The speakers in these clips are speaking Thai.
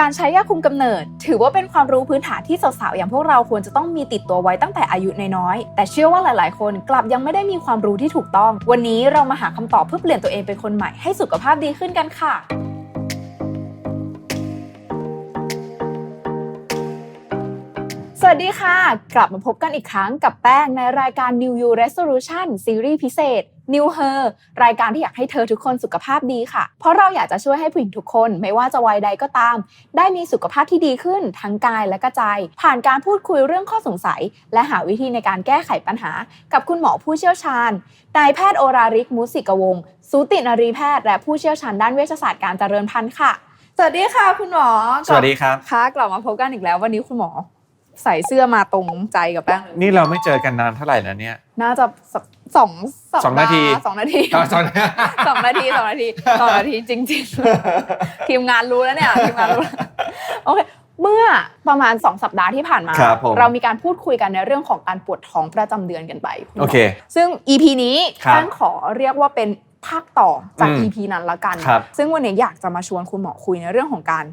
การใช้ยาคุมกำเนิด ถือว่าเป็นความรู้พื้นฐานที่สาวๆอย่างพวกเราควรจะต้องมีติดตัวไว้ตั้งแต่อายุน้อยๆแต่เชื่อว่าหลายๆ คนกลับยังไม่ได้มีความรู้ที่ถูกต้อง วันนี้เรามาหาคำตอบเพื่อเปลี่ยนตัวเองเป็นคนใหม่ให้สุขภาพดีขึ้นกันค่ะ วัสดีค่ะ กลับมาพบกันอีกครั้งกับแป้งในรายการ New You Resolution ซีรีส์พิเศษ New Her รายการที่อยากให้เธอทุกคนสุขภาพดีค่ะ เพราะเราอยากจะช่วยให้ผู้หญิงทุกคน ไม่ว่าจะวัยใดก็ตาม ได้มีสุขภาพที่ดีขึ้นทั้งกายและก็ใจ ผ่านการพูดคุยเรื่องข้อสงสัย และหาวิธีในการแก้ไขปัญหา กับคุณหมอผู้เชี่ยวชาญนายแพทย์โอราริกมุสิกวงศ์สูตินรีแพทย์และผู้เชี่ยวชาญด้านเวชศาสตร์การเจริญพันธุ์ค่ะสวัสดีค่ะคุณหมอ สวัสดีครับ ค่ะ กลับมาพบกันอีกแล้ววันนี้คุณหมอ ใส่เสื้อมาตรงใจกับแป้งเลยนี่เราไม่เจอกันนานเท่าไหร่แล้วเนี่ย น่าจะสักสองสัปสองนาทีดห์สองนาทีตอนตอนสองนาทีสองนาทีสองนาทีจริงๆ ทีมงานรู้แล้วเนี่ยทีมงานรู้แล้วโอเคเมื่อประมาณ 2 สัปดาห์ที่ผ่านมา ครับผมเรามีการพูดคุยกันในเรื่องของการปวดท้องประจำเดือนกันไปณหมโอเคซึ่ง EP นี้ครับแป้งขอเรียกว่าเป็นภาคต่อจาก อืม EP นั้นละกัน ครับ ซึ่งวันนี้อยากจะมาชวนคุณหมอคุยในเรื่องของการ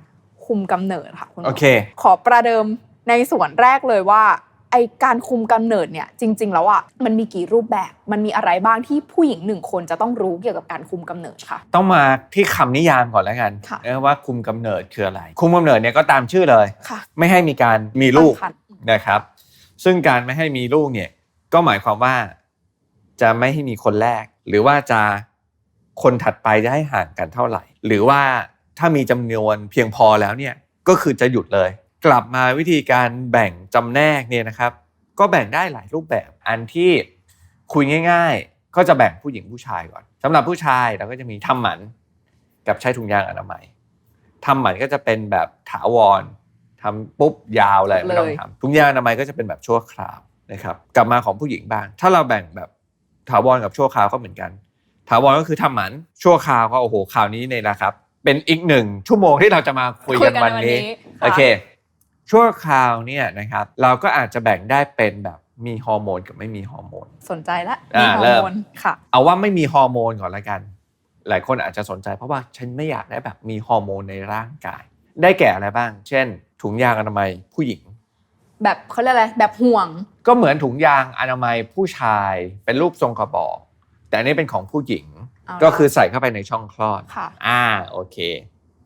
คุมกำเนิดค่ะคุณหมโออเค ขอประเดิม ในส่วนแรกเลยว่าไอการคุมกำเนิดเนี่ยจริง ๆ แล้วอะมันมีกี่รูปแบบ มันมีอะไรบ้างที่ผู้หญิงหนึ่งคนจะต้องรู้เกี่ยวกับการคุมกำเนิดค่ะ ต้องมาที่คำนิยามก่อนแล้วกันค่ะเออว่าคุมกำเนิดคืออะไร คุมกำเนิดเนี่ยก็ตามชื่อเลยค่ะไม่ให้มีการมีลูกตั้งครรภ์นะครับ ซึ่งการไม่ให้มีลูกเนี่ยก็หมายความว่าจะไม่ให้มีคนแรก หรือว่าจะคนถัดไปจะให้ห่างกันเท่าไหร่ หรือว่าถ้ามีจำนวนเพียงพอแล้วเนี่ยก็คือจะหยุดเลย กลับมาวิธีการแบ่งจำแนกเนี่ยนะครับ ก็แบ่งได้หลายรูปแบบอันที่คุยง่าย ๆ ก็จะแบ่งผู้หญิงผู้ชายก่อนสำหรับผู้ชายเราก็จะมีทำหมันกับใช้ถุงยางอนามัยทำหมันก็จะเป็นแบบถาวรทำปุ๊บยาวเลยไม่ต้องเลยทำถุงยางอนามัยก็จะเป็นแบบชั่วคราวนะครับ กลับมาของผู้หญิงบ้าง ถ้าเราแบ่งแบบถาวรกับชั่วคราวก็เหมือนกัน ถาวรก็คือทำหมันชั่วคราวก็โอ้โหข่าวนี้เนี่ยนะครับ เป็นอีกหนึ่งชั่วโมงที่เราจะมาคุยกันวันนี้ะโอเค ชั่วคราวเนี่ยนะครับเราก็อาจจะแบ่งได้เป็นแบบมีฮอร์โมนกับไม่มีฮอร์โมน สนใจละอ่ามีฮอเริ่ร์มโมนค่ะ เอาว่าไม่มีฮอร์โมนก่อนละกัน หลายคนอาจจะสนใจเพราะว่าฉันไม่อยากได้แบบมีฮอร์โมนในร่างกาย ได้แก่อะไรบ้าง เช่น ถุงยางอนามัยผู้หญิง แบบเขาเรียกอะไรแบบห่วง ก็เหมือนถุงยางอนามัยผู้ชายเป็นรูปทรงกระบอก แต่อันนี้เป็นของผู้หญิงเอาละก็คือใส่เข้าไปในช่องคลอดค่ะอ่าโอเค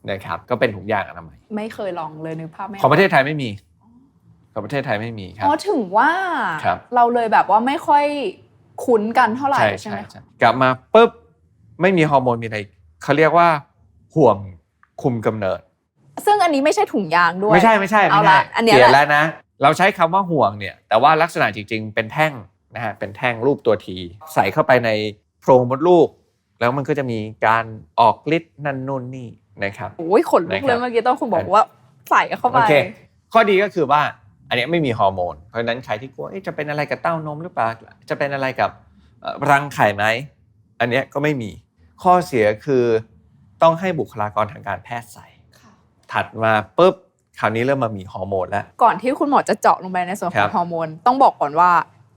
นะครับก็เป็นถุงยางอนามัยไม่เคยลองเลยนึกภาพไม่ของประเทศไทยไม่มี ของประเทศไทยไม่มีครัอ๋บอถึงว่าครับเราเลยแบบว่าไม่ค่อยคุ้นกันเท่าไหร่ใช่ใช่ไหมใช่กลับมาปุ๊บไม่มีฮอร์โมนมีอะไรเขาเรียกว่าห่วงคุมกำเนิด ซึ่งอันนี้ไม่ใช่ถุงยางด้วย ไม่ใช่ไม่ใช่เอาไม่ละใช่อันเนี้ยเปลี่ยนแหละแล้วนะ เราใช้คำว่าห่วงเนี่ยแต่ว่าลักษณะจริง ๆ เป็นแท่งนะฮะเป็นแท่งรูปตัวที ใส่เข้าไปในโพรงมดลูก แล้วมันก็จะมีการออกฤทธิ์นั่นนู่นนี่ นะครับโอ้ยขนลุกเลยนะครับเมื่อกี้ต้องคุณบอกว่าใส่เข้าไปโอเคข้อดีก็คือว่าอันเนี้ยไม่มีฮอร์โมน เพราะฉะนั้นใครที่กลัวเอ๊ะจะเป็นอะไรกับเต้านมหรือเปล่าจะเป็นอะไรกับเอ่อรังไข่ไหมอันเนี้ยก็ไม่มีข้อเสียคือต้องให้บุคลากรทางการแพทย์ใส่ค่ะถัดมาปุ๊บคราวนี้เริ่มมามีฮอร์โมนแล้ว ก่อนที่คุณหมอจะเจาะลงไปในส่วนขครัองบฮอร์โมน ต้องบอกก่อนว่า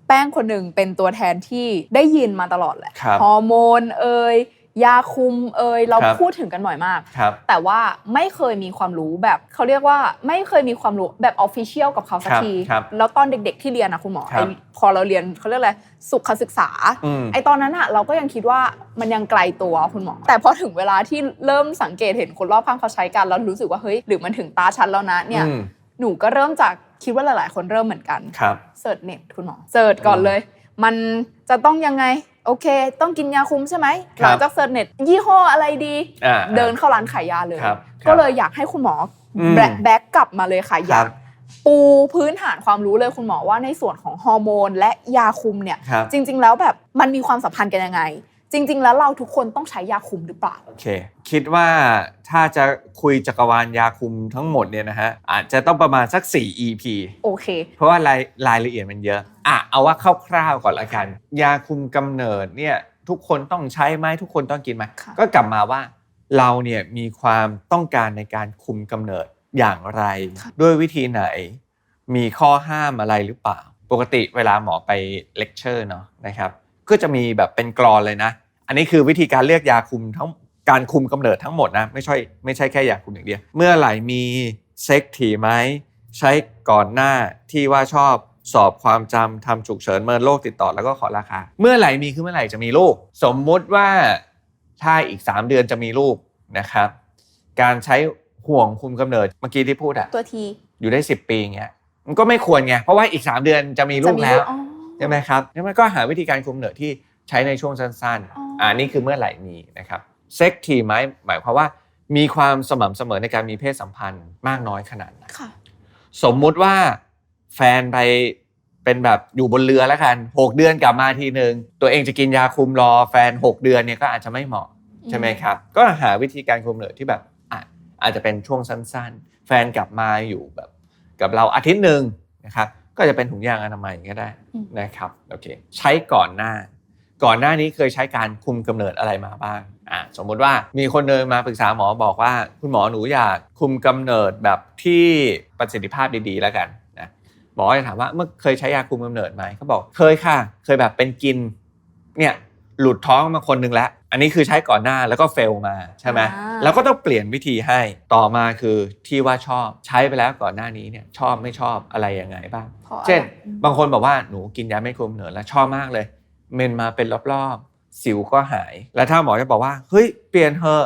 แป้งคนหนึ่งเป็นตัวแทนที่ได้ยินมาตลอดแหละครับฮอร์โมนเอ่ย ยาคุมเอ่ยเราครับพูดถึงกันบ่อยมากครับแต่ว่าไม่เคยมีความรู้แบบเขาเรียกว่าไม่เคยมีความรู้แบบออฟฟิเชียลกับเขาสักครับทีครับแล้วตอนเด็กๆที่เรียนนะคุณหมอครับไอ้พอเราเรียนเขาเรียกอะไรสุขศึกษาอืมไอตอนนั้นอะเราก็ยังคิดว่ามันยังไกลตัวคุณหมอ แต่พอถึงเวลาที่เริ่มสังเกตเห็นคนรอบข้างเขาใช้กันแล้วรู้สึกว่าเฮ้ยหรือมันถึงตาฉันแล้วนะเนี่ยอืมหนูก็เริ่มจากคิดว่าหลาย ๆ คนเริ่มเหมือนกันครับเสิร์ชเน็ตคุณหมอเสิร์ชก่อนเลย มันจะต้องยังไง โอเค ต้องกินยาคุมใช่ไหมคหรับลังจากเสิร์ชเน็ตยี่ห้ออะไรดีอ่าเดินเข้าร้านขายยาเลยครับก็เลยอยากให้คุณหมออมแบกแบ็กกลับมาเลยค่ะอครัยาบกปูพื้นฐานความรู้เลยคุณหมอว่าในส่วนของฮอร์โมน และยาคุมเนี่ยครับจริง ๆ แล้วแบบมันมีความสัมพันธ์กันยังไง จริง ๆ แล้วเราทุกคนต้องใช้ยาคุมหรือเปล่า โอเค คิดว่าถ้าจะคุยจักรวาลยาคุมทั้งหมดเนี่ยนะฮะ อาจจะต้องประมาณสัก 4 EP โอเค เพราะว่ารายรายละเอียดมันเยอะอะเอาว่าคร่าวๆก่อนละกัน ยาคุมกำเนิดเนี่ยทุกคนต้องใช้ไหมทุกคนต้องกินไหมค่ะ ก็กลับมาว่าเราเนี่ยมีความต้องการในการคุมกำเนิดอย่างไร ด้วยวิธีไหน มีข้อห้ามอะไรหรือเปล่า ปกติเวลาหมอไปเลคเชอร์เนาะนะครับ ก็จะมีแบบเป็นกรอนเลยนะ อันนี้คือวิธีการเลือกยาคุมทั้งการคุมกำเนิดทั้งหมดนะไม่ใช่ไม่ใช่แค่ยาคุมอย่างเดียว เมื่อไหร่มีเซ็กถี่ไหมใช้ก่อนหน้าที่ว่าชอบสอบความจำทำฉุกเฉินเมินโรคติดต่อแล้วก็ขอราคา เมื่อไหร่มีคือเมื่อไหร่จะมีลูก สมมุติว่าถ้าอีก 3 เดือนจะมีลูกนะครับ การใช้ห่วงคุมกำเนิดเมื่อกี้ที่พูดอะตัวทีอยู่ได้ 10 ปีอย่างเงี้ยมันก็ไม่ควรไงเพราะว่าอีก 3 เดือนจะมีลูจะกมีแล้วอ๋อ ใช่ไหมครับแล้วมันก็หาวิธีการคุมกำเนิดที่ใช้ในช่วงสั้นอ๋อๆอ่อ่านี่คือเมื่อไหร่มีนะครับเซ็กทีไหมหมายความว่า มีความสม่ำเสมอในการมีเพศสัมพันธ์มากน้อยขนาดไหนค่ะ สมมุติว่าแฟนไปเป็นแบบอยู่บนเรือแล้วกัน 6 เดือนกลับมาทีหนึ่งตัวเองจะกินยาคุมรอแฟน 6 เดือนเนี่ยก็อาจจะไม่เหมาะใช่ไหมครับ ก็หาวิธีการคุมกำเนิดที่แบบอะอาจจะเป็นช่วงสั้น ๆ แฟนกลับมาอยู่แบบกับเราอาทิตย์หนึ่งนะครับ ก็จะเป็นถุงยางอนามัยก็ได้อืมนะครับโอเคใช้ก่อนหน้า ก่อนหน้านี้เคยใช้การคุมกำเนิดอะไรมาบ้างอะสมมุติว่ามีคนเดินมาปรึกษาหมอบอกว่า คุณหมอหนูอยากคุมกำเนิดแบบที่ประสิทธิภาพดีๆแล้วกันนะหมอจะถามว่าเมื่อเคยใช้ยาคุมกำเนิดไหมเขาบอกเคยค่ะ เคยแบบเป็นกินเนี่ยหลุดท้องมาคนหนึ่งแล้ว อันนี้คือใช้ก่อนหน้าแล้วก็เฟลมาใช่ไหมอ่าแล้วก็ต้องเปลี่ยนวิธีให้ต่อมาคือที่ว่าชอบใช้ไปแล้วก่อนหน้านี้เนี่ยชอบไม่ชอบอะไรยังไงบ้างพราะอะไรเช่นอืมบางคนบอกว่าหนูกินยาไม่คุมกำเนิดแล้วชอบมากเลย เมนมาเป็นรอบๆ สิวก็หาย แล้วถ้าหมอจะบอกว่าเฮ้ยเปลี่ยนเถอะ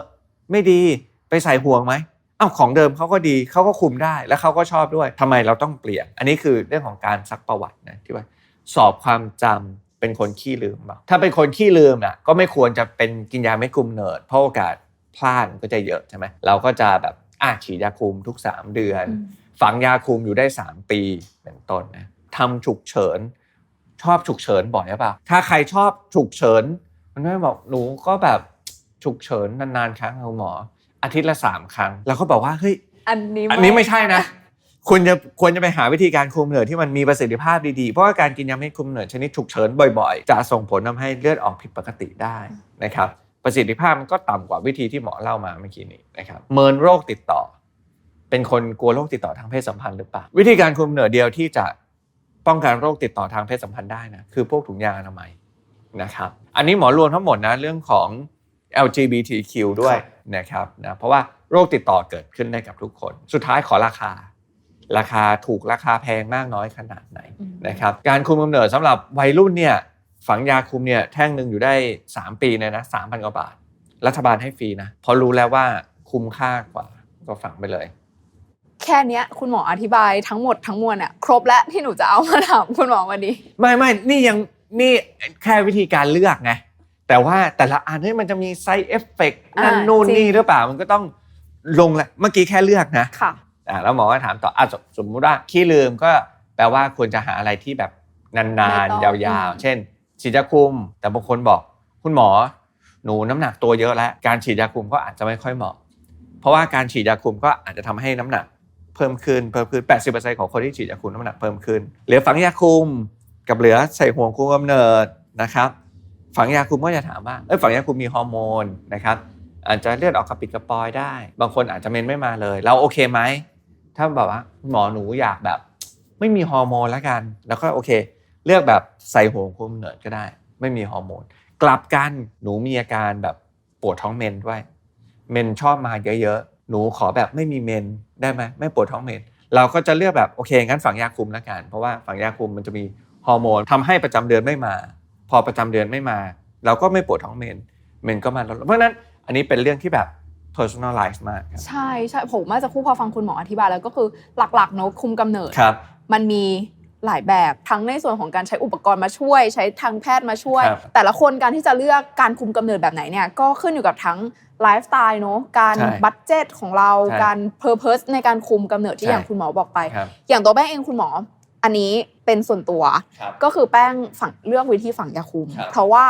ไม่ดีไปใส่ห่วงไหมอ้าวของเดิมเขาก็ดีเขาก็คุมได้แล้วเขาก็ชอบด้วยทำไมเราต้องเปลี่ยน อันนี้คือเรื่องของการซักประวัตินะที่ว่าสอบความจำ เป็นคนขี้ลืมเปล่าถ้าเป็นคนขี้ลืมน่ะก็ไม่ควรจะเป็นกินยาไม่คุมกำเนิดเพราะโอกาสพลาดมันก็จะเยอะใช่ไหมเราก็จะแบบอะฉีดยาคุมทุก 3 เดือนอืมฝังยาคุมอยู่ได้ 3 ปีเป็นต้นนะทำฉุกเฉิน ชอบฉุกเฉินบ่อยหรือเปล่าถ้าใครชอบฉุกเฉิน มันไม่บอกหนูก็แบบฉุกเฉินนานๆครั้งเอาหมอ อาทิตย์ละสามครั้ง แล้วก็บอกว่าเฮ้ยอันนี้อันนี้ไม่ใช่นะ คุณจะควรจะไปหาวิธีการคุมกำเนิดที่มันมีประสิทธิภาพดีๆ เพราะว่าการกินยาไม่คุมกำเนิดชนิดฉุกเฉินบ่อยๆ จะส่งผลทำให้เลือดออกผิดปกติได้นะครับ ประสิทธิภาพมันก็ต่ำกว่าวิธีที่หมอเล่ามาเมื่อกี้นี้นะครับ เมินโรคติดต่อ เป็นคนกลัวโรคติดต่อทางเพศสัมพันธ์หรือเปล่า วิธีการคุมกำเนิดเดียวที่จะป้องกันโรคติดต่อทางเพศสัมพันธ์ได้นะคือพวกถุงยางอนามัยนะครับ อันนี้หมอรวมทั้งหมดนะเรื่องของ LGBTQ ด้วยนะครับนะเพราะว่าโรคติดต่อเกิดขึ้นได้กับทุกคน สุดท้ายขอราคา ราคาถูกราคาแพงมากน้อยขนาดไหนอืมนะครับการคุมกำเนิดสำหรับวัยรุ่นเนี่ยฝังยาคุมเนี่ยแท่งหนึ่งอยู่ได้ 3 ปีเนี่ยนะสามพันกว่าบาท รัฐบาลให้ฟรีนะเพราะรู้แล้วว่าคุ้มค่ากว่าก็ฝังไปเลย แค่เนี้ยคุณหมออธิบายทั้งหมดทั้งมวลเนี่ยครบแล้วที่หนูจะเอามาถามคุณหมอวันนี้ ไม่ไม่นี่ยังนี่แค่วิธีการเลือกไงแต่ว่าแต่ละอันนี่มันจะมีไซเอฟเฟกนั่นอ่านู่นจริงนี่หรือเปล่ามันก็ต้องลงแหละเมื่อกี้แค่เลือกนะค่ะอ่า แล้วหมอก็ถามต่ออะสมสมมุติว่าขี้ลืมก็แปลว่าควรจะหาอะไรที่แบบนานไม่ต้ๆองยาวอืมๆเช่น ฉีดยาคุม แต่บางคนบอก คุณหมอ หนูน้ำหนักตัวเยอะแล้วการฉีดยาคุมก็อาจจะไม่ค่อยเหมาะ เพราะว่าการฉีดยาคุมก็อาจจะทำให้น้ำหนัก เพิ่มขึ้นเพิ่มขึ้น 80%ของคนที่ฉีดยาคุมน้ำหนักเพิ่มขึ้นเหลือฝังยาคุมกับเหลือใส่ห่วงคุมกำเนิดนะครับ ฝังยาคุมก็จะถามว่าเอ้ยฝังยาคุมมีฮอร์โมนนะครับอาจจะเลือดออกกระปิดกระปอยได้ บางคนอาจจะเมนไม่มาเลย เราโอเคไหม ถ้าแบบว่าหมอหนูอยากแบบ ไม่มีฮอร์โมนแล้วกัน แล้วก็โอเค เลือกแบบใส่ห่วคุมเนิดก็ได้ ไม่มีฮอร์โมนกลับกันหนูมีอาการแบบปวดท้องเมนด้วย เมนชอบมาเยอะๆหนูขอแบบไม่มีเมนได้ไหมไม่ปวดท้องเมน เราก็จะเลือกแบบโอเคงั้นฝังยาคุมแล้วกัน เพราะว่าฝังยาคุมมันจะมีฮอร์โมนทำให้ประจำเดือนไม่มา พอประจำเดือนไม่มา เราก็ไม่ปวดท้องเมน เมนก็มาลดเพราะนั้นอันนี้เป็นเรื่องที่แบบ personalize มากครับใช่ใช่ผมมาจะคู่พอฟังคุณหมออธิบายแล้วก็คือหลักๆเนอะคุมกำเนิด ครับ มันมีหลายแบบทั้งในส่วนของการใช้อุปกรณ์มาช่วย ใช้ทางแพทย์มาช่วย ครับแต่ละคนการที่จะเลือกการคุมกำเนิดแบบไหนเนี่ยก็ขึ้นอยู่กับทั้งไลฟ์สไตล์เนอะการใช่บัตเจตของเราใช่การเพอร์เพสในการคุมกำเนิดที่ใช่ อย่างคุณหมอบอกไป ครับ อย่างตัวแป้งเองคุณหมอ อันนี้เป็นส่วนตัว ครับ ก็คือแป้งฝังเลือกวิธีฝังยาคุม ครับเพราะว่า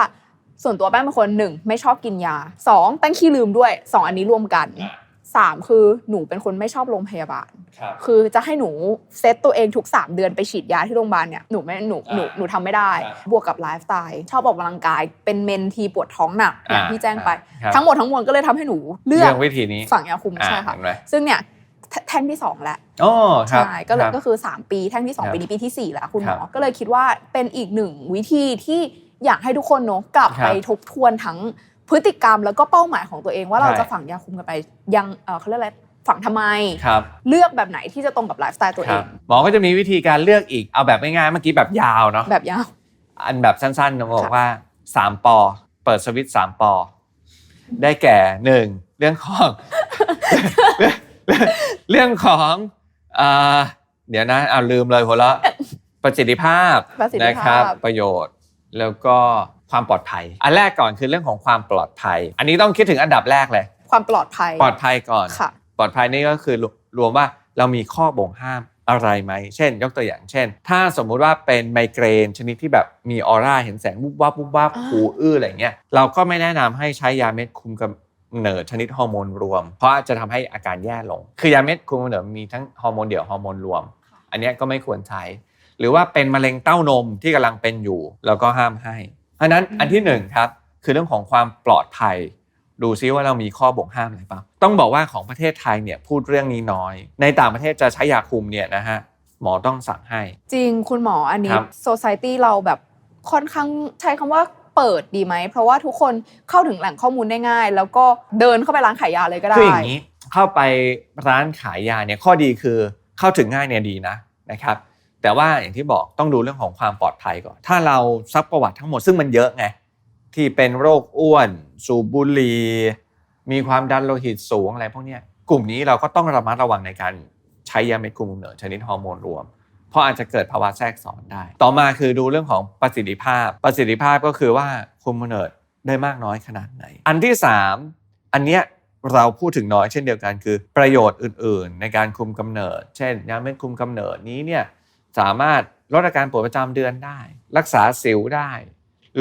ส่วนตัวแป้งเป็นคนหนึ่งไม่ชอบกินยาสองแป้งขี้ลืมด้วยสองอันนี้รวมกันสามคือหนูเป็นคนไม่ชอบโรงพยาบาลครับคือจะให้หนูเซตตัวเองทุก 3 เดือนไปฉีดยาที่โรงพยาบาลเนี่ยหนูไม่หนูหนูอ่าหนูทำไม่ได้ครับบวกกับไลฟ์สไตล์ชอบออกกำลังกายเป็นเมนทีปวดท้องหนักอย่างอ่าที่แจ้งไปครับทั้งหมดทั้งมวลก็เลยทำให้หนูเลือกเรื่องวิธีนี้ฝังยาคุมอ่าใช่ค่ะเห็นไหมซึ่งเนี่ยแทแท่งที่สองแล้วอ๋อครับใช่ก็เลยครับก็คือ 3 ปีแท่งที่ครับ2ปีนี้ปีทีสี่ 4 แล้วคุณหมอครับก็เลยคิดว่าเป็นอีกหนึ่งวิธีที่ อยากให้ทุกคนเนอะกลับครับไปทบทวนทั้งพฤติกรรมแล้วก็เป้าหมายของตัวเองว่าเราใช่จะฝังยาคุมกันไปยังเอ่อเขาเรียกอะไรฝังทำไมครับเลือกแบบไหนที่จะตรงกับไลฟ์สไตล์ตัวคเอรับงหมอก็จะมีวิธีการเลือกอีก เอาแบบง่ายๆ เมื่อกี้แบบยาวเนาะ แบบยาว อันแบบสั้นๆนะบอกค่ะว่า3ปอ เปิดสวิตช์3ปอ ได้แก่หนึ่งเรื่องของ เรื่องของเอ่อเดี๋ยวนะ เอาลืมเลยหัวเราะประสิทธิภาพประสิทธินะคภารับพประโยชน์ แล้วก็ความปลอดภัย อันแรกก่อนคือเรื่องของความปลอดภัย อันนี้ต้องคิดถึงอันดับแรกเลย ความปลอดภัย ปลอดภัยก่อน ค่ะ ปลอดภัยนี่ก็คือรวรวมว่าเรามีข้อบ่งห้ามอะไรไหม เช่น ยกตัวอย่างเช่น ถ้าสมมุติว่าเป็นไมเกรนชนิดที่แบบมีออร่าเห็นแสงวุบวับวุบวับอ่าหูอื้ออะไรเงี้ย เราก็ไม่แนะนำให้ใช้ยาเม็ดคุมกำเนิดชนิดฮอร์โมนรวม เพราะจะทำให้อาการแย่ลง คือยาเม็ดคุมกำเนิดมีทั้งฮอร์โมนเดี่ยวฮอร์โมนรวม อันเนี้ยก็ไม่ควรใช้ หรือว่าเป็นมะเร็งเต้านมที่กำลังเป็นอยู่เราก็ห้ามให้เพราะฉะนั้นอืมอันที่หนึ่งครับคือเรื่องของความปลอดภัย ดูซิว่าเรามีข้อบ่งห้ามอะไรบ้างต้องบอกว่าของประเทศไทยเนี่ยพูดเรื่องนี้น้อย ในต่างประเทศจะใช้ยาคุมเนี่ยนะฮะหมอต้องสั่งให้ จริงคุณหมออันนี้ครับโซซ i ตี้เราแบบค่อนข้างใช้คำว่าเปิดดีไหม เพราะว่าทุกคนเข้าถึงแหล่งข้อมูลได้ง่าย แล้วก็เดินเข้าไปร้านขายยาเลยก็ได้คืออย่างนี้เข้าไปร้านขายยาเนี่ยข้อดีคือเข้าถึงง่ายเนี่ยดีนะนะครับ แต่ว่าอย่างที่บอกต้องดูเรื่องของความปลอดภัยก่อน ถ้าเราซักประวัติทั้งหมดซึ่งมันเยอะไงที่เป็นโรคอ้วน สูบบุหรี่มีความดันโลหิตสูงอะไรพวกนี้กลุ่มนี้เราก็ต้องระมัดระวังในการใช้ยาเม็ดคุมกำเนิดชนิดฮอร์โมนรวม เพราะอาจจะเกิดภาวะแทรกซ้อนได้ ต่อมาคือดูเรื่องของประสิทธิภาพ ประสิทธิภาพก็คือว่าคุมกำเนิดได้มากน้อยขนาดไหน อันที่สามอันเนี้ยเราพูดถึงน้อยเช่นเดียวกันคือประโยชน์อื่น ๆ ในการคุมกำเนิด เช่นยาเม็ดคุมกำเนิดนี้เนี่ย สามารถลดอาการปวดประจำเดือนได้ รักษาสิวได้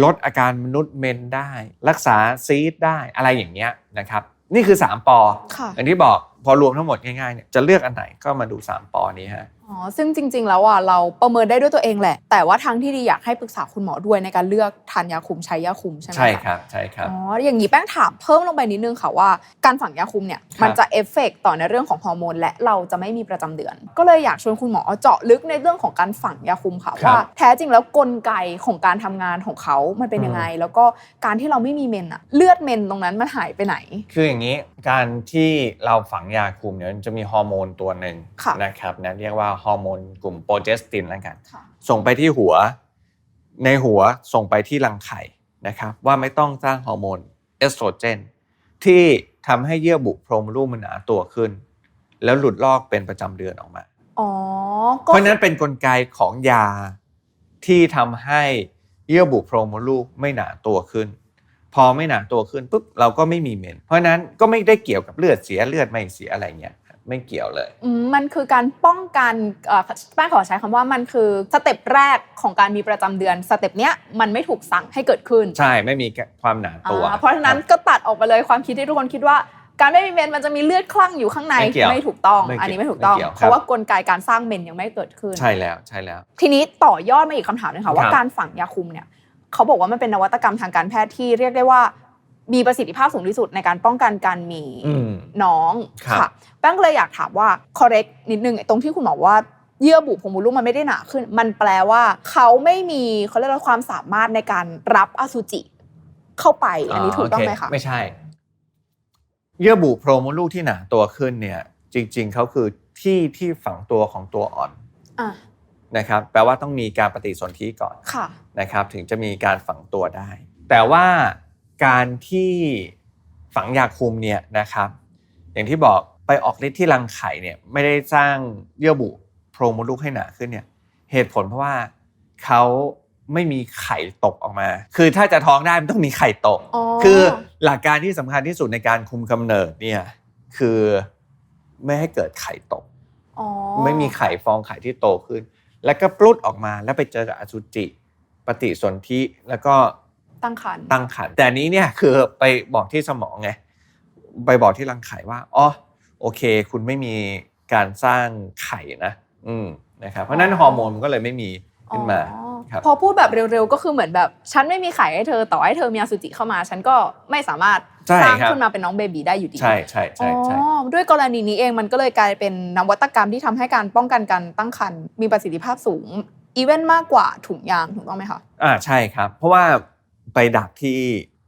ลดอาการมนุษย์เมนได้ รักษาซีดได้อะไรอย่างเงี้ยนะครับนี่คือ 3ปอค่ะอย่างที่บอกพอรวมทั้งหมดง่ายๆเนี่ยจะเลือกอันไหนก็มาดู 3ปอนี้ฮะ อ๋อซึ่งจริง ๆ แล้วอะเราประเมินได้ด้วยตัวเองแหละ แต่ว่าทางที่ดีอยากให้ปรึกษาคุณหมอด้วยในการเลือกทานยาคุมใช้ยาคุมใช่ไหมะใช่ครับใช่ครับ อ๋ออย่างนี้แป้งถามเพิ่มลงไปนิดนึงค่ะว่าการฝังยาคุมเนี่ยครับมันจะเอฟเฟกต่อในเรื่องของฮอร์โมนและเราจะไม่มีประจำเดือน ก็เลยอยากชวนคุณหมอเจาะลึกในเรื่องของการฝังยาคุมค่ะว่าแท้จริงแล้วกลไกของการทำงานของเขามันเป็นยังไง แล้วก็การที่เราไม่มีเมนอะเลือดเมนตรงนั้นมันหายไปไหน คืออย่างนี้การที่เราฝังยาคุมเนี่ยมันจะมีฮอร์โมนตัวหนึ่งค่ะ นะครับนะเรียกว่าฮอร์โมนกลุ่มโปรเจสตินแล้วกันค่ะส่งไปที่หัว ในหัวส่งไปที่รังไข่นะครับ ว่าไม่ต้องสร้างฮอร์โมนเอสโตรเจนที่ทำให้เยื่อบุโพรงมดลูกมันหนาตัวขึ้น แล้วหลุดลอกเป็นประจำเดือนออกมาอ๋อเพก็ราะฉะนั้นเป็นนกลไกของยาที่ทำให้เยื่อบุโพรงมดลูกไม่หนาตัวขึ้น พอไม่หนาตัวขึ้นปุ๊บเราก็ไม่มีเมนเพราะฉะนั้นก็ไม่ได้เกี่ยวกับเลือดเสียเลือดไม่เสียอะไรเงี้ย ไม่เกี่ยวเลยอืมมันคือการป้องกันเอ่อแป้งขอใช้คำว่ามันคือสเต็ปแรกของการมีประจำเดือนสเต็ปเนี้ยมันไม่ถูกสั่งให้เกิดขึ้น ใช่ไม่มีความหนาตัวอ่าเพราะฉะนั้นก็ตัดออกไปเลยความคิดที่ทุกคนคิดว่า การไม่มีเมนมันจะมีเลือดคลั่งอยู่ข้างในไม่เกี่ยวไม่ถูกต้องไม่เกี่ยวอันนี้ไม่ถูกต้องไม่เกี่ยวครับเพราะว่ากลไกการสร้างเมนยังไม่เกิดขึ้น ใช่แล้วใช่แล้ว ทีนี้ต่อยอดมาอีกคำถามหนึงค่ะว่าครับการฝังยาคุมเนี่ยเขาบอกว่ามันเป็นนวัตกรรมทางการแพทย์ที่เรียกได้ว่า มีประสิทธิภาพสูงที่สุดในการป้องกันการมีอืมน้องครับค่ะแป้งก็เลยอยากถามว่า correct นิดนึงไอ้ตรงที่คุณหมอว่าเยื่อบุโพรงมดลูกมันไม่ได้หนาขึ้น มันแปลว่าเขาไม่มีเขาเรียกว่าความสามารถในการรับอสุจิ เข้าไปอันนี้ถูกต้องไหมคะโเคไม่ใช่ เยื่อบุโพรงมดลูกที่หนาตัวขึ้นเนี่ย จริง ๆเขาคือที่ที่ฝังตัวของตัวอ่อนอะนะครับแปลว่าต้องมีการปฏิสนธิก่อนค่ะนะครับ ถึงจะมีการฝังตัวได้ แต่ว่า การที่ฝังยาคุมเนี่ยนะครับ อย่างที่บอกไปออกฤทธิ์ที่รังไข่เนี่ยไม่ได้สร้างเยื่อบุโพรงมดลูกให้หนาขึ้นเนี่ยเหตุผลเพราะว่าเขาไม่มีไข่ตกออกมา คือถ้าจะท้องได้มันต้องมีไข่ตกอ๋อคือหลักการที่สำคัญที่สุดในการคุมกำเนิดเนี่ยคือไม่ให้เกิดไข่ตกอ๋อไม่มีไข่ฟองไข่ที่โตขึ้น แล้วก็ปลุดออกมาแล้วไปเจอกับอสุจิ ปฏิสนธิแล้วก็ ตั้งครรภ์ตั้งครรภ์แต่อันนี้เนี่ยคือไปบอกที่สมองไงไปบอกที่รังไข่ว่าอ๋อโอเค คุณไม่มีการสร้างไข่นะ อืมนะครับเพราะฉะนั้นฮอร์โมนมันก็เลยไม่มีขึ้นมาอ๋อครับพอพูดแบบเร็วๆก็คือเหมือนแบบ ฉันไม่มีไข่ให้เธอต่อให้เธอมีอสุจิเข้ามา ฉันก็ไม่สามารถใช่สร้างครับขึ้นมาเป็นน้องเบบีได้อยู่ดี ใช่ใช่ใช่ใช่อ๋อด้วยกรณีนี้เองมันก็เลยกลายเป็นนวัตกรรมที่ทำให้การป้องกันการตั้งครรภ์มีประสิทธิภาพสูงอีเวนต์มากกว่าถุงยางถูกต้องไหมคะอ่าใช่ครับ เพราะว่า ไปดักที่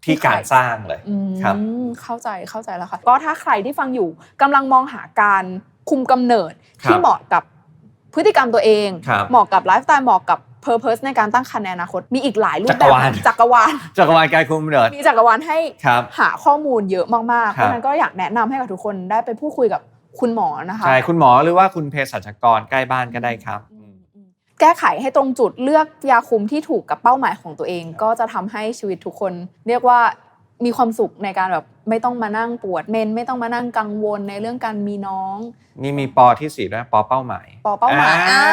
ที่การสร้างเลยอืมครับเข้าใจเข้าใจแล้วค่ะก็ถ้าใครที่ฟังอยู่กำลังมองหาการคุมกำเนิดครับที่เหมาะกับพฤติกรรมตัวเองครับเหมาะกับไลฟ์สไตล์เหมาะกับเพอร์เพสในการตั้งครรภ์ในอนาคตมีอีกหลายรูปแบบจักรวาลจักรวาลจักรวาลการคุมกำเนิดมีจักรวาลให้ครับหาข้อมูลเยอะมากๆเพครับราะฉะนั้นก็อยากแนะนำให้กับทุกคนได้ไปพูดคุยกับคุณหมอนะคะใช่คุณหมอหรือว่าคุณเภสัชกรใกล้บ้านก็ได้ครับอืมอืม แก้ไขให้ตรงจุดเลือกยาคุมที่ถูกกับเป้าหมายของตัวเอง ก็จะทำให้ชีวิตทุกคน เรียกว่ามีความสุขในการแบบไม่ต้องมานั่งปวดเมนไม่ต้องมานั่งกังวลในเรื่องการมีน้อง นี่มีปอที่สี่ด้วยปอเป้าหมายปอเป้าหมายอ่อ่า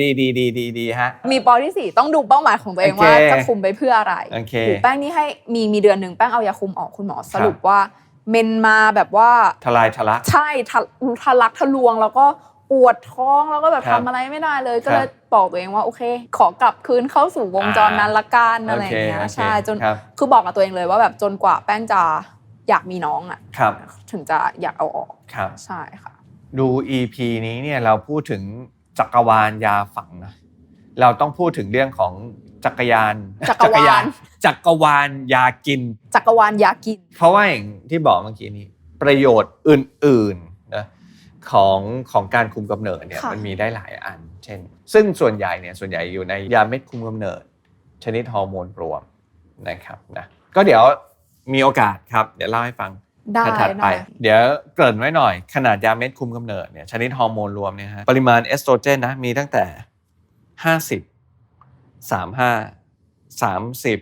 ดีดีดีดีดีฮะมีปอที่สี่ต้องดูเป้าหมายของตัวเองโอเคว่าจะคุมไปเพื่ออะไรโอเคโหแป้งนี่ให้มีมีเดือนหนึ่งแป้งเอายาคุมออกคุณหมอสรุปว่าเมนมาแบบว่าทลายทะลักใช่ทะทะลักทะลวงแล้วก็ ปวดท้องแล้วก็แบบครัทำบอะไรไม่ได้เลยครัก็บเลยบอกตัวเองว่าโอเค ขอกลับคืนเข้าสู่วงจรนั้นละกันอะไรอย่างเงี้ยโอเคใช่จนครับ คือบอกกับตัวเองเลยว่าแบบจนกว่าแป้งจะอยากมีน้องอะ ครับถึงจะอยากเอาออกครับ ใช่ค่ะ ดู EP นี้เนี่ยเราพูดถึงจักรวาลยาฝังนะเราต้องพูดถึงเรื่องของจักรยานจักรวาล จักรวาลยากิน จักรวาลยากิน เพราะว่าอย่างที่บอกเมื่อกี้นี้ ประโยชน์อื่นๆนะ ของของการคุมกำเนิดเนี่ยค่ะ มันมีได้หลายอัน เช่น ซึ่งส่วนใหญ่เนี่ยส่วนใหญ่อยู่ในยาเม็ดคุมกำเนิด ชนิดฮอร์โมนรวมนะครับนะก็เดี๋ยวมีโอกาสครับ เดี๋ยวเล่าให้ฟัง ได้ถัดไป ได้เดี๋ยวเกริ่นไว้หน่อย ขนาดยาเม็ดคุมกำเนิดเนี่ยชนิดฮอร์โมนรวมเนี่ยฮะปริมาณเอสโตรเจนนะมีตั้งแต่ 50 35 30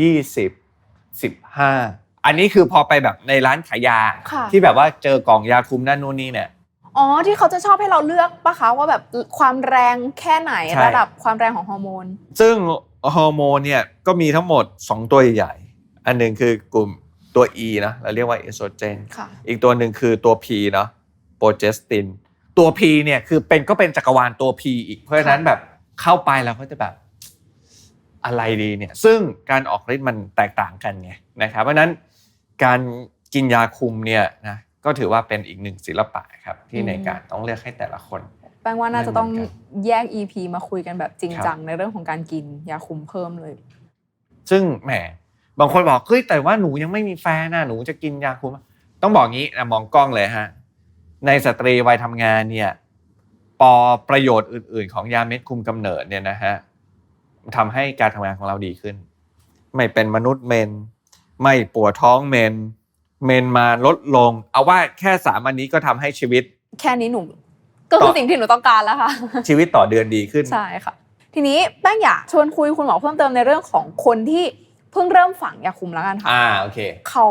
20 15 อันนี้คือพอไปแบบในร้านขายยา ค่ะ ที่แบบว่าเจอกล่องยาคุมนั่นนู่นนี่เนี่ย อ๋อที่เขาจะชอบให้เราเลือกปะคะว่าแบบความแรงแค่ไหนใช่ ระดับความแรงของฮอร์โมน ซึ่งฮอร์โมนเนี่ยก็มีทั้งหมด 2 ตัวใหญ่ๆอันหนึ่งคือกลุ่มตัว E นะเราเรียกว่าเอสโตรเจน ค่ะ อีกตัวหนึ่งคือตัว P เนาะโปรเจสติน ตัว P เนี่ยคือเป็นก็เป็นจักรวาลตัว P อีก เพราะฉะนั้นแบบเข้าไปแล้วก็จะแบบอะไรดีเนี่ย ซึ่งการออกฤทธิ์มันแตกต่างกันไงนะครับ เพราะฉะนั้นการกินยาคุมเนี่ยนะ ก็ถือว่าเป็นอีกหนึ่งศิลปะครับที่อืมในการต้องเลือกให้แต่ละคนแป้งว่าน่าจะต้องไม่เหมือนกันแยก EP มาคุยกันแบบจริงครับจังในเรื่องของการกินยาคุมเพิ่มเลย ซึ่งแหมบางคนบอกเฮ้ยแต่ว่าหนูยังไม่มีแฟนนะหนูจะกินยาคุม ต้องบอกงี้นะมองกล้องเลยฮะในสตรีวัยทำงานเนี่ยปอประโยชน์อื่น ๆ ของยาเม็ดคุมกำเนิดเนี่ยนะฮะทำให้การทำงานของเราดีขึ้น ไม่เป็นมนุษย์เมน ไม่ปวดท้องเมน เมนมาลดลง เอาว่าแค่สามอันนี้ก็ทำให้ชีวิต แค่นี้หนูก็คือสิ่งที่หนูต้องการแล้วค่ะ ชีวิตต่อเดือนดีขึ้น ใช่ค่ะ ทีนี้แป้งอยากชวนคุยคุณหมอเพิ่มเติมในเรื่องของคนที่เพิ่งเริ่มฝังยาคุมแล้วกันค่ะอ่าโอเคเขา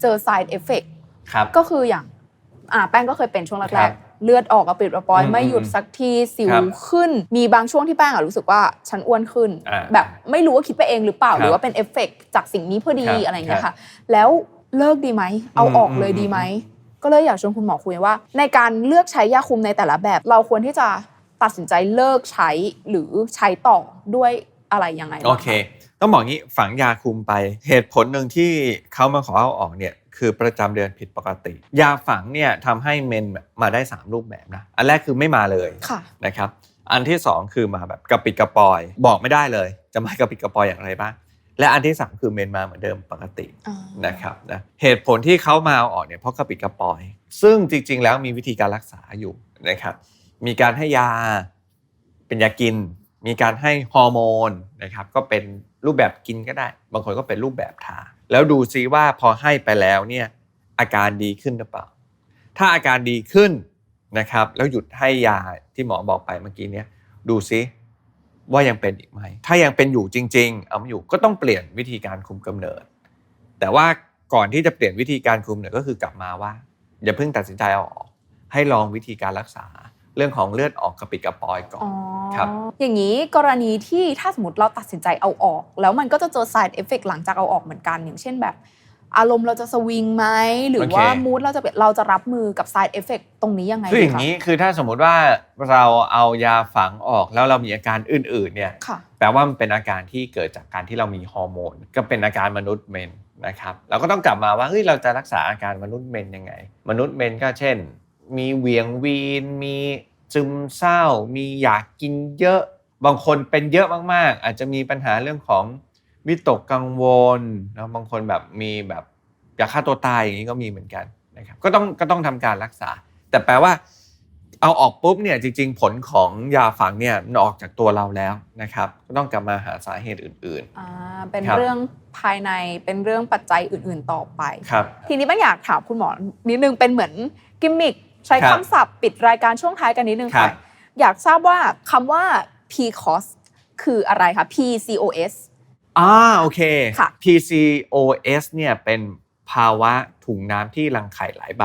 เจอ side effect ครับก็คืออย่างอ่าแป้งก็เคยเป็นช่วงครัแรกบ ๆ เลือดออกกระปิดกระปอย อืมไม่หยุดสักทีสิวครับขึ้น มีบางช่วงที่แป้งอะรู้สึกว่าฉันอ้วนขึ้น อ่าแบบไม่รู้ว่าคิดไปเองหรือเปล่า ครับหรือว่าเป็นเอฟเฟกต์จากสิ่งนี้พอดีครับอะไรอย่างเงี้ยครัค่ะบแล้ว เลิกดีไหม เอาอืมออกเลยอืมดีไหม ก็เลยอยากชวนคุณหมอคุยว่า ในการเลือกใช้ยาคุมในแต่ละแบบ เราควรที่จะตัดสินใจเลิกใช้หรือใช้ต่อด้วยอะไรยังไงบ้างะโอเค ต้องบอกงี้ฝังยาคุมไป เหตุผลหนึ่งที่เขามาขอเอาออกเนี่ยคือประจำเดือนผิดปกติ ยาฝังเนี่ยทำให้เมนมาได้ 3 รูปแบบนะ อันแรกคือไม่มาเลยค่ะนะครับ อันที่ 2 คือมาแบบกระปิดกระปอย บอกไม่ได้เลย จะมากระปิดกระปอยอย่างไรบ้าง และอันที่3คือเมนมาเหมือนเดิมปกตินะครับนะเหตุผลที่เขามาเอาออกเนี่ยเพราะกระปิดกระปอย ซึ่งจริง ๆ แล้วมีวิธีการรักษาอยู่นะครับมีการให้ยาเป็นยากิน มีการให้ฮอร์โมนนะครับก็เป็นรูปแบบกินก็ได้ บางคนก็เป็นรูปแบบทาแล้วดูซิว่าพอให้ไปแล้วเนี่ยอาการดีขึ้นหรือเปล่า ถ้าอาการดีขึ้นนะครับแล้วหยุดให้ยาที่หมอบอกไปเมื่อกี้เนี่ยดูซิ ว่ายังเป็นอีกไหม ถ้ายังเป็นอยู่จริง ๆ เอาไม่อยู่ก็ต้องเปลี่ยนวิธีการคุมกำเนิด แต่ว่าก่อนที่จะเปลี่ยนวิธีการคุมเนี่ยก็คือกลับมาว่า อย่าเพิ่งตัดสินใจเอาออก ให้ลองวิธีการรักษาเรื่องของเลือดออกกระปิดกระปอยก่อนอ๋อครับอย่างนี้กรณีที่ถ้าสมมติเราตัดสินใจเอาออก แล้วมันก็จะเจอ side effect หลังจากเอาออกเหมือนกันอย่างเช่นแบบ อารมณ์เราจะสวิงไหมหรือว่ามูดเราจะเราจะรับมือกับ side effect ตรงนี้ยังไงคืออย่างนี้คือถ้าสมมุติว่าเราเอายาฝังออกแล้วเรามีอาการอื่นๆเนี่ยแปลว่ามันเป็นอาการที่เกิดจากการที่เรามีฮอร์โมนก็เป็นอาการมนุษย์เมนนะครับเราก็ต้องกลับมาว่าเฮ้ยเราจะรักษาอาการมนุษย์เมนยังไง มนุษย์เมนก็เช่น มีเวียงวีน มีซึมเศร้า มีอยากกินเยอะ บางคนเป็นเยอะมากๆ อาจจะมีปัญหาเรื่องของ วิตกกังวลแล้วบางคนแบบมีแบบอยากฆ่าตัวตายอย่างนี้ก็มีเหมือนกันนะครับก็ต้องก็ต้องทำการรักษา แต่แปลว่า เอาออกปุ๊บเนี่ยจริง ๆ ผลของยาฝังเนี่ยมันออกจากตัวเราแล้วนะครับ ก็ต้องกลับมาหาสาเหตุอื่นอ่าเป็นครับเรื่องภายในเป็นเรื่องปัจจัยอื่น ๆต่อไปๆครับทีนี้แป้งอยากถามคุณหมอนิดนึงเป็นเหมือนกิมมิคใช้ครับคำศัพท์ปิดรายการช่วงท้ายกันนิดนึงครัค่ะบอยากทราบว่าคำว่า PCOS คืออะไรคะ PCOS อ่าโอเค ค่ะ PCOS เนี่ยเป็นภาวะถุงน้ำที่รังไข่หลายใบ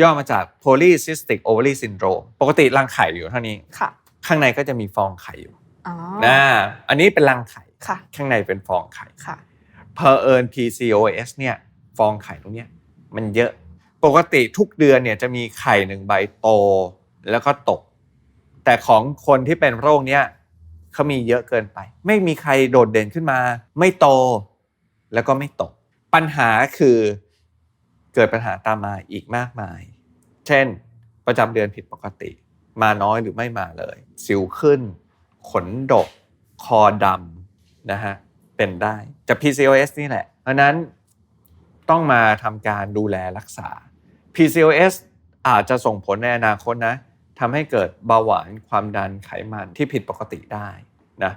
ย่อมาจาก Polycystic Ovary Syndrome ปกติรังไข่อยู่เท่านี้ ค่ะข้างในก็จะมีฟองไข่อยู่อ๋อนะอันนี้เป็นรังไข่ ค่ะข้างในเป็นฟองไข่ค่ะ เพอเอิญ PCOS เนี่ยฟองไข่ตรงเนี้ยมันเยอะปกติทุกเดือนเนี่ยจะมีไข่หนึ่งใบโตแล้วก็ตก แต่ของคนที่เป็นโรคเนี้ย เขามีเยอะเกินไป ไม่มีใครโดดเด่นขึ้นมา ไม่โตแล้วก็ไม่ตก ปัญหาคือเกิดปัญหาตามมาอีกมากมาย เช่น ประจำเดือนผิดปกติ มาน้อยหรือไม่มาเลย สิวขึ้น ขนดก คอดำนะฮะเป็นได้จาก PCOS นี่แหละ เพราะฉะนั้นต้องมาทำการดูแลรักษา PCOS อาจจะส่งผลในอนาคตนะทำให้เกิดเบาหวานความดันไขมันที่ผิดปกติได้ นะ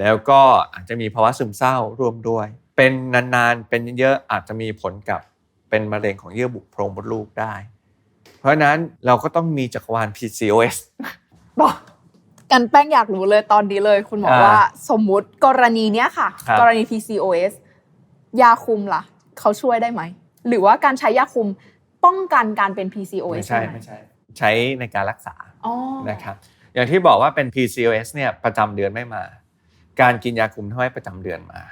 แล้วก็อาจจะมีภาวะซึมเศร้าร่วมด้วย เป็นนานๆ เป็นเยอะๆอาจจะมีผลกับเป็นมะเร็งของเยื่อบุโพรงมดลูกได้ เพราะฉะนั้นเราก็ต้องมีจักรวาล PCOS บอกกันแป้งอยากรู้เลยตอนนี้เลย คุณหมออ่าว่าสมมุติกรณีเนี้ยค่ะครับกรณี PCOS ยาคุมล่ะ เขาช่วยได้ไหม หรือว่าการใช้ยาคุมป้องกันการเป็น PCOS ไม่ใช่ด้หไม่ใช่ ใช้ในการรักษาอ๋อนะครับ อย่างที่บอกว่าเป็น PCOS เนี่ยประจำเดือนไม่มา การกินยาคุมทำให้ประจำเดือนมา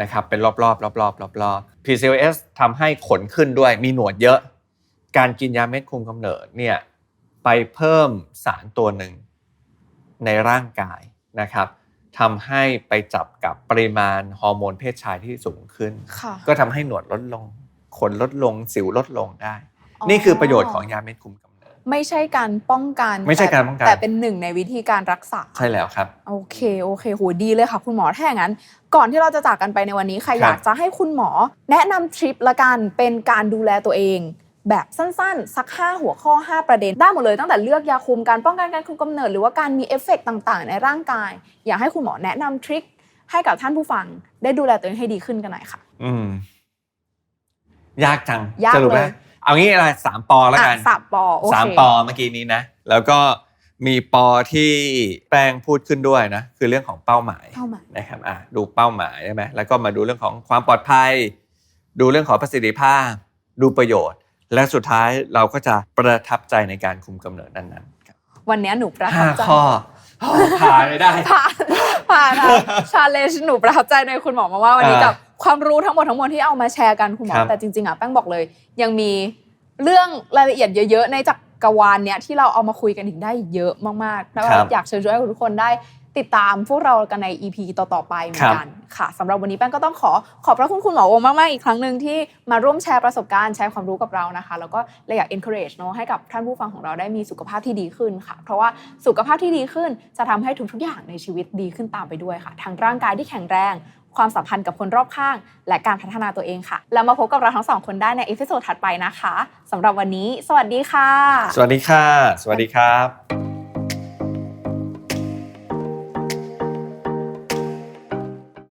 นะครับเป็นรอบๆรอบๆรอบๆรอบๆ PCOS ทำให้ขนขึ้นด้วยมีหนวดเยอะ การกินยาเม็ดคุมกำเนิดเนี่ยไปเพิ่มสารตัวหนึ่งในร่างกายนะครับทำให้ไปจับกับปริมาณฮอร์โมนเพศชายที่สูงขึ้นค่ะก็ทำให้หนวดลดลงขนลดลงสิวลดลงได้ นี่คือประโยชน์ของยาเม็ดคุมกำเนิด ไม่ใช่การป้องกันไม่ใช่การป้องกันแต่เป็นหนึ่งในวิธีการรักษา ใช่แล้วครับ โอเคโอเคโหดีเลยค่ะ คุณหมอถ้าอย่างนั้น ก่อนที่เราจะจากกันไปในวันนี้ใครครับอยากจะให้คุณหมอ แนะนำทริปละกันเป็นการดูแลตัวเองแบบสั้นๆ สัก 5 หัวข้อ 5 ประเด็น ได้หมดเลยตั้งแต่เลือกยาคุมการป้องกันการคุมกำเนิด หรือว่าการมีเอฟเฟกต์ต่างๆ ในร่างกาย อยากให้คุณหมอแนะนำทริคให้กับท่านผู้ฟัง ได้ดูแลตัวเองให้ดีขึ้นกันหน่อยค่ะ อืม ยากจังยากสรุปเลนะย เอางี้อะไรสามปอแล้วกันอะสามปอโอเคสามปอเมื่อกี้นี้นะ แล้วก็มีปอที่แป้งพูดขึ้นด้วยนะ คือเรื่องของเป้าหมายเป้าหมายนะครับอะดูเป้าหมายใช่ไหมแล้วก็มาดูเรื่องของความปลอดภัย ดูเรื่องของประสิทธิภาพ ดูประโยชน์ และสุดท้ายเราก็จะประทับใจในการคุมกำเนิดนั้นๆครับวันนี้หนูประทัห้าบใจข้อผ่านไม่ได้ผ่านผ่านค่ะชาเลนจ์หนูประทับใจในคุณหมอมากว่าวันนี้อ่ากักับ ความรู้ทั้งหมดทั้งมวลที่เอามาแชร์กันคุณหมอครับ แต่จริงๆอะแป้งบอกเลย ยังมีเรื่องรายละเอียดเยอะ ๆ ในจักรวาลเนี้ยที่เราเอามาคุยกันอีกได้เยอะมากๆแล้วครับอยากเชิญชวนให้ทุกคนได้ติดตามพวกเรากันใน EP ต่อๆไปเหมือนกันค่ะสำหรับวันนี้แป้งก็ต้องขอขอบพระคุณคุณหมอโอมาก ๆ อีกครั้งหนึ่งที่มาร่วมแชร์ประสบการณ์แชร์ความรู้กับเรานะคะ แล้วก็เลยอยาก encourage เนอะให้กับท่านผู้ฟังของเราได้มีสุขภาพที่ดีขึ้นค่ะ เพราะว่าสุขภาพที่ดีขึ้นจะทำให้ทุกๆอย่างในชีวิตดีขึ้นตามไปด้วยค่ะทั้งร่างกายที่แข็งแรง ความสัมพันธ์กับคนรอบข้าง และการพัฒนาตัวเองค่ะ แล้วมาพบกับเราทั้งสองคนได้ในเอพิโซดถัดไปนะคะสำหรับวันนี้ สวัสดีค่ะ สวัสดีค่ะ สวัสดีครับ